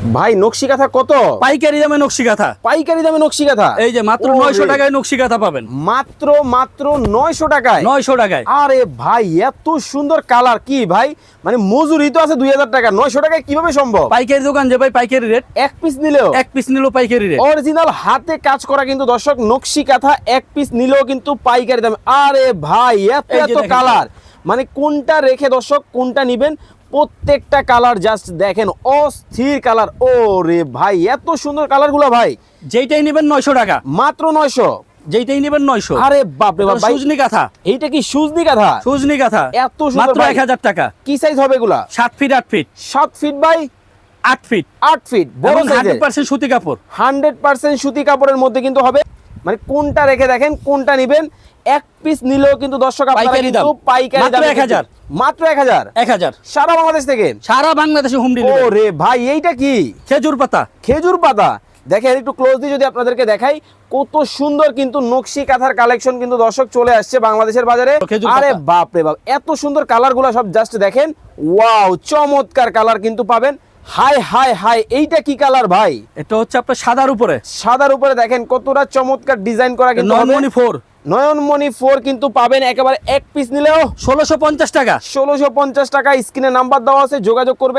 ভাই নকশি কাঁথা কত? পাইকারি দামে নকশি কাঁথা পাইকারি দামে নকশি কাঁথা এই যে মাত্র নয়শো টাকায় নকশি কাঁথা পাবেন। মাত্র মাত্র নয়শো টাকায়? নয়শো টাকায়। আরে ভাই এত সুন্দর কালার কি ভাই? মানে মজুরি তো আছে দুই হাজার টাকা। নয়শো টাকায় কীভাবে সম্ভব? পাইকারি দোকান যে ভাই পাইকারি রেট। এক পিস নিলেও? এক পিস নিল পাইকারি রেট। অরিজিনাল হাতে কাজ করা কিন্তু দর্শক নকশি কাঁথা এক পিস নিলেও কিন্তু পাইকারি দামে। আরে ভাই এত এত কালার। মানে কোনটা রেখে দর্শক কোনটা নিবেন? প্রত্যেকটা কালার জাস্ট দেখেন অস্থির কালার ও রে ভাই এত সুন্দর কালারগুলো ভাই। যেইটাই নেবেন নয়শো টাকা। মাত্র নয়শো। যেইটাই নেবেন আরে বাপ সুজনি কাঁথা এইটা কি সুজনি কাঁথা সুজনি কাঁথা এত মাত্র টাকা। কি সাইজ হবে এগুলা? Feet feet feet by feet feet বড় সাইজের সুতি কাপড়। হান্ড্রেড পার্সেন্ট সুতি কাপড়ের মধ্যে কিন্তু হবে। মানে কোনটা রেখে দেখেন কোনটা নিবেন? এক পিস নিলেও কিন্তু দর্শক আপনারা পাইকারি কিন্তু দাম। পাইকারি মাত্র দামে 1000 কিন্তু- মাত্র এক হাজার? এক হাজার। সারা বাংলাদেশ থেকে? সারা বাংলাদেশে হোম ডেলিভারি রে ভাই এইটা কি? খেজুর পাতা। খেজুর পাতা? দেখেন একটু ক্লোজলি যদি আপনাদেরকে দেখাই কত সুন্দর কিন্তু নকশি কাঁথার কালেকশন কিন্তু দর্শক চলে আসছে বাংলাদেশের বাজারে। আরে। বাপ রে বাপ এত সুন্দর কালারগুলা সব জাস্ট দেখেন। ওয়াও চমৎকার কালার কিন্তু পাবেন। হাই হাই হাই এইটা কি কালার ভাই? এটা হচ্ছে আপনার সাদার উপরে। সাদার উপরে দেখেন কতটা চমৎকার ডিজাইন করা কিন্তু। ফোর নয়নমণি ফোর কিন্তু পাবেন একেবারে এক পিস নিলেও ষোলোশো টাকা। ষোলোশো টাকা স্ক্রিনে নাম্বার দেওয়া আছে, যোগাযোগ করবেন।